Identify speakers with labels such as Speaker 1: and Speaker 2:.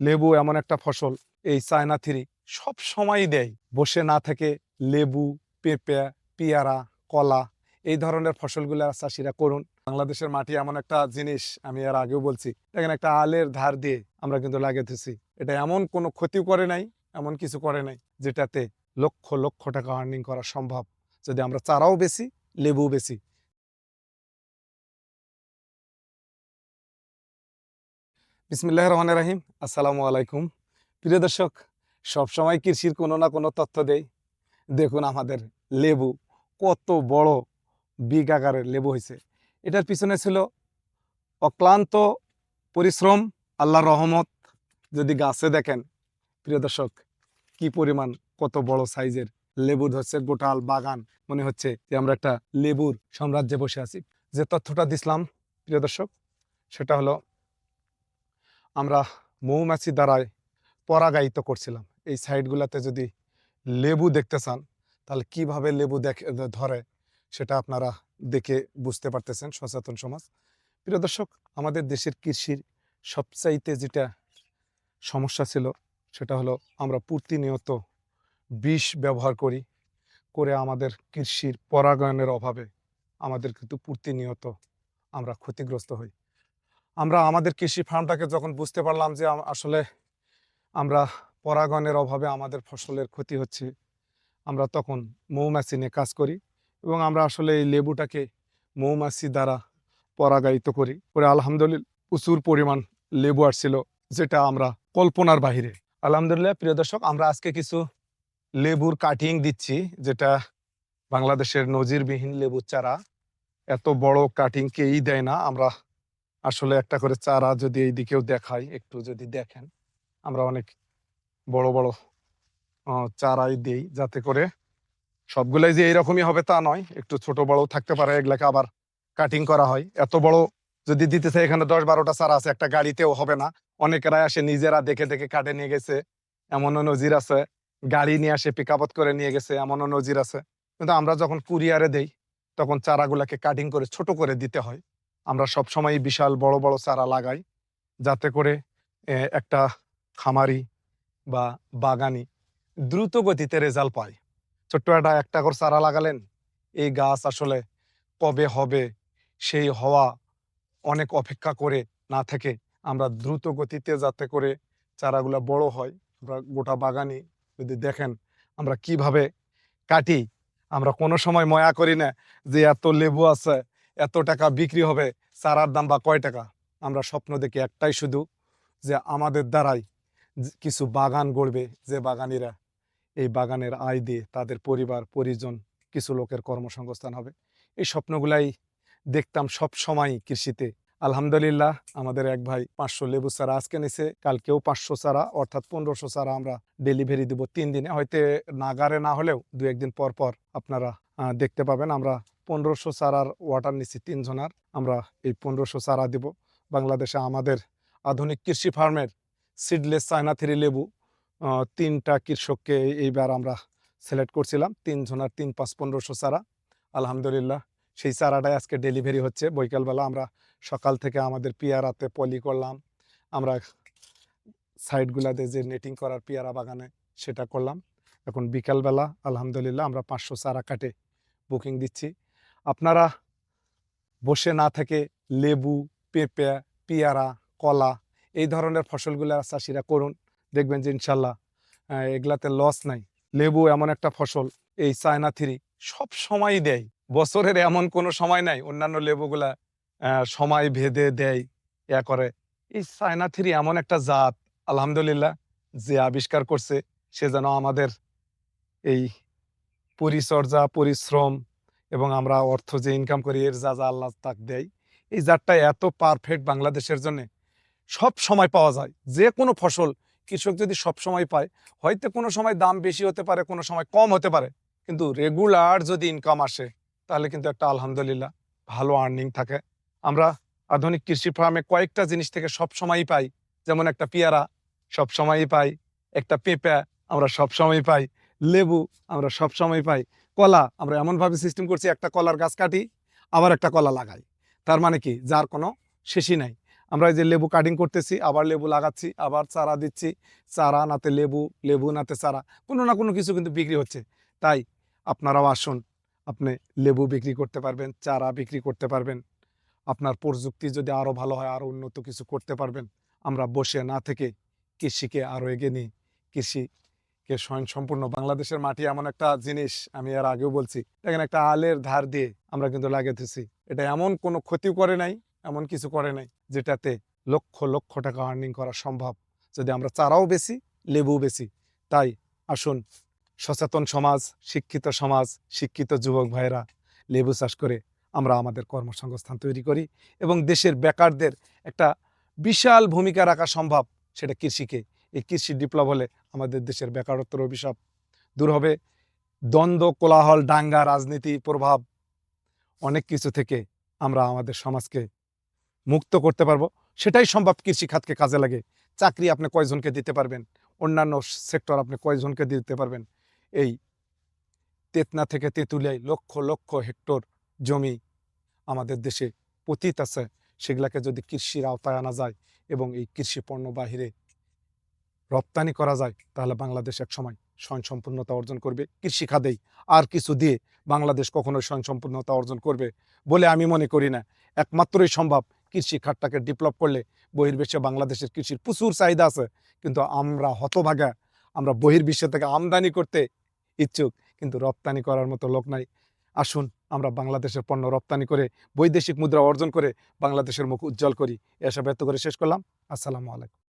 Speaker 1: লেবু এমন একটা ফসল, এই চায়না থ্রি সব সময়ই দেয়। বসে না থেকে লেবু, পেঁপে, পেয়ারা, কলা, এই ধরনের ফসলগুলো চাষিরা করুন। বাংলাদেশের মাটি এমন একটা জিনিস, আমি আর আগেও বলছি, দেখেন একটা আলের ধার দিয়ে আমরা কিন্তু লাগিয়েছি। এটা এমন কোনো ক্ষতি করে নাই, এমন কিছু করে নাই, যেটাতে লক্ষ লক্ষ টাকা আর্নিং করা সম্ভব। যদি আমরা চারাও বেশি লেবু বেশি বিসমিল্লাহ রহমান রাহিম। আসসালামু আলাইকুম। প্রিয় দর্শক, সবসময় কৃষির কোনো না কোনো তথ্য দেই। দেখুন আমাদের লেবু, কত বড় বিগ আকারের লেবু হয়েছে এটার পিছনে ছিল অক্লান্ত পরিশ্রম, আল্লাহর রহমত। যদি গাছে দেখেন, প্রিয় দর্শক, কি পরিমাণ, কত বড় সাইজের লেবু ধরছে গোটাল বাগান। মনে হচ্ছে যে আমরা একটা লেবুর সাম্রাজ্যে বসে আছি। যে তথ্যটা দিছিলাম, প্রিয় দর্শক, সেটা হলো আমরা মৌমাছি দ্বারায় পরাগায়িত করছিলাম। এই সাইডগুলোতে যদি লেবু দেখতে চান, তাহলে কীভাবে লেবু দেখে, ধরে সেটা আপনারা দেখে বুঝতে পারতেছেন, সচেতন সমাজ। প্রিয় দর্শক, আমাদের দেশের কৃষির সবচাইতে যেটা সমস্যা ছিল, সেটা হলো আমরা প্রতিনিয়ত বিষ ব্যবহার করি, করে আমাদের কৃষির পরাগায়নের অভাবে আমাদের কিন্তু প্রতিনিয়ত আমরা ক্ষতিগ্রস্ত হই। আমরা আমাদের কৃষি ফার্মটাকে যখন বুঝতে পারলাম যে আসলে আমরা পরাগণের অভাবে আমাদের ফসলের ক্ষতি হচ্ছে, আমরা তখন মৌমাছি নিয়ে কাজ করি এবং আমরা আসলে এই লেবুটাকে মৌমাছি দ্বারা পরাগায়িত করি। পরে আলহামদুলিল্লাহ প্রচুর পরিমাণ লেবু আসছিল যেটা আমরা কল্পনার বাহিরে। আলহামদুলিল্লাহ, প্রিয় দর্শক, আমরা আজকে কিছু লেবুর কাটিং দিচ্ছি যেটা বাংলাদেশের নজিরবিহীন লেবুর চারা এত বড় কাটিং কেই দেয় না। আমরা আসলে একটা করে চারা যদি এই দিকেও দেখাই, একটু যদি দেখেন, আমরা অনেক বড় বড় চারাই দিই যাতে করে সবগুলাই যে এইরকমই হবে তা নয়। একটু ছোট, বড় থাকতে পারে, এগুলাকে আবার কাটিং করা হয়। এত বড় যদি দিতে চাই, এখানে দশ, বারোটা চারা আছে, একটা গাড়িতেও হবে না। অনেকেরাই আসে নিজেরা দেখে দেখে কাটে নিয়ে গেছে। এমনও নজির আছে, গাড়ি নিয়ে আসে পিক করে নিয়ে গেছে এমনও নজির আছে। কিন্তু আমরা যখন কুরিয়ারে দেই, তখন চারাগুলাকে কাটিং করে ছোট করে দিতে হয়। আমরা সব সময় বিশাল বড় বড় চারা লাগাই, যাতে করে একটা খামারি বা বাগানি দ্রুত গতিতে রেজাল্ট পায়। ছোট্ট একটা একটা করে চারা লাগালেন, এই গাছ আসলে কবে হবে, সেই হওয়া অনেক অপেক্ষা করে না থেকে আমরা দ্রুত গতিতে যাতে করে চারাগুলা বড় হয়। আমরা গোটা বাগানি যদি দেখেন আমরা কীভাবে কাটি, আমরা কোনো সময় ময়া করি না যে এত লেবু আছে এত টাকা বিক্রি হবে, চারার দাম বা কয় টাকা? আমরা স্বপ্ন দেখি একটাই শুধু যে আমাদের দ্বারাই কিছু বাগান গড়বে যে বাগানিরা। এই বাগানের আয় দিয়ে তাদের পরিবার, পরিজন, কিছু লোকের কর্মসংস্থান হবে। এই স্বপ্নগুলাই দেখতাম সব সময় কৃষিতে। আলহামদুলিল্লাহ, আমাদের এক ভাই পাঁচশো লেবু চারা আজকে নিছে, কালকেও পাঁচশো চারা, অর্থাৎ পনেরোশো চারা আমরা ডেলিভারি দিব তিন দিনে। হয়তো নাগারে না হলেও দু একদিন পর পর আপনারা দেখতে পাবেন। আমরা পনেরোশো চারার ওয়াটার নিচ্ছি তিনজনার। আমরা এই পনেরোশো চারা দিব। বাংলাদেশে আমাদের আধুনিক কৃষি ফার্মের সিডলেস চায়না থ্রি লেবু তিনটা কৃষককে এইবার আমরা সিলেক্ট করছিলাম। তিনজনার তিন পাঁচ পনেরোশো চারা। আলহামদুলিল্লাহ, সেই চারাটাই আজকে ডেলিভারি হচ্ছে। বৈকালবেলা আমরা সকাল থেকে আমাদের পিয়ারাতে পলি করলাম। আমরা সাইডগুলাতে যে নেটিং করার পেয়ারা বাগানে সেটা করলাম। এখন বিকালবেলা আলহামদুলিল্লাহ আমরা পাঁচশো চারা কাটে। বুকিং দিচ্ছি। আপনারা বসে না থেকে লেবু, পেঁপে, পেয়ারা, কলা এই ধরনের ফসলগুলো চাষিরা করুন। দেখবেন যে ইনশাল্লাহ এগুলাতে লস নাই। লেবু এমন একটা ফসল, এই চায়না থ্রি সব সময়ই দেয়। বছরের এমন কোনো সময় নাই, অন্যান্য লেবুগুলা সময় ভেদে দেয় ইয়া করে। এই চায়না থ্রি এমন একটা জাত, আলহামদুলিল্লাহ, যে আবিষ্কার করছে, সে যেন আমাদের এই পরিচর্যা, পরিশ্রম এবং আমরা অর্থ যে ইনকাম করি, এর যা যা আল্লাহ তাক দেয়, এই জাতটা এত পারফেক্ট বাংলাদেশের জন্য সব সময় পাওয়া যায়। যে কোনো ফসল কৃষক যদি সব সময় পায়, হয়তো কোনো সময় দাম বেশি হতে পারে, কোনো সময় কম হতে পারে, কিন্তু রেগুলার যদি ইনকাম আসে, তাহলে কিন্তু একটা আলহামদুলিল্লাহ ভালো আর্নিং থাকে। আমরা আধুনিক কৃষি ফার্মে কয়েকটা জিনিস থেকে সব সময়ই পাই, যেমন একটা পেয়ারা সব সময়ই পাই, একটা পেঁপে আমরা সব সময় পাই, লেবু আমরা সব সময় পাই কলা, আমরা এমনভাবে সিস্টেম করছি, একটা কলার গাছ কাটি, আবার একটা কলা লাগাই। তার মানে কি? যার কোনো শেষই নাই। আমরা এই যে লেবু কাটিং করতেছি, আবার লেবু লাগাচ্ছি, আবার চারা দিচ্ছি, চারা নাতে লেবু লেবু নাতে চারা, কোনো না কোনো কিছু কিন্তু বিক্রি হচ্ছে। তাই আপনারাও আসুন, আপনি লেবু বিক্রি করতে পারবেন, চারা বিক্রি করতে পারবেন। আপনার প্রযুক্তি যদি আরও ভালো হয় আরও উন্নত কিছু করতে পারবেন। আমরা বসে না থেকে কৃষিকে আরও এগিয়ে নিই। কৃষিকে স্বয়ংসম্পূর্ণ বাংলাদেশের মাটি এমন একটা জিনিস, আমি এর আগেও বলছি। দেখেন একটা আলের ধার দিয়ে আমরা কিন্তু লাগিয়েছি। এটা এমন কোনো ক্ষতি করে নাই, এমন কিছু করে নাই, যেটাতে লক্ষ লক্ষ টাকা আর্নিং করা সম্ভব। যদি আমরা চারাও বেশি লেবু বেশি তাই আসুন, সচেতন সমাজ, শিক্ষিত সমাজ, শিক্ষিত যুবক ভাইয়েরা, লেবু চাষ করে আমরা আমাদের কর্মসংস্থান তৈরি করি এবং দেশের বেকারদের একটা বিশাল ভূমিকা রাখা সম্ভব, সেটা কৃষিকে। এই কৃষি বিপ্লব হলে আমাদের দেশের বেকারত্বের অভিশাপ দূর হবে। দ্বন্দ্ব, কোলাহল ডাঙ্গা রাজনীতি, প্রভাব অনেক কিছু থেকে আমরা আমাদের সমাজকে মুক্ত করতে পারব। সেটাই সম্ভব কৃষি খাতকে কাজে লাগে। চাকরি আপনি কয়জনকে দিতে পারবেন? অন্যান্য সেক্টর আপনি কয়জনকে দিতে পারবেন? এই তেতনা থেকে তেঁতুলিয়ায় লক্ষ লক্ষ হেক্টর জমি আমাদের দেশে পতিত আছে। সেগুলাকে যদি কৃষির আওতায় আনা যায় এবং এই কৃষি পণ্য বাহিরে রপ্তানি করা যায়, তাহলে বাংলাদেশ এক সময় স্বয়ংসম্পূর্ণতা অর্জন করবে। কৃষি খাতেই আর কিছু দিয়ে বাংলাদেশ কখনোই স্বয়ংসম্পূর্ণতা অর্জন করবে বলে আমি মনে করি না। একমাত্রই সম্ভব কৃষি খাতটাকে ডেভেলপ করলে বহির্বিশ্বে বাংলাদেশের কৃষির প্রচুর চাহিদা আছে। কিন্তু আমরা হতভাগা, আমরা বহির্বিশ্ব থেকে আমদানি করতে ইচ্ছুক, কিন্তু রপ্তানি করার মতো লোক নাই। আসুন, আমরা বাংলাদেশের পণ্য রপ্তানি করে, বৈদেশিক মুদ্রা অর্জন করে বাংলাদেশের মুখ উজ্জ্বল করি। এসব ব্যক্ত করে শেষ করলাম। আসসালামু আলাইকুম।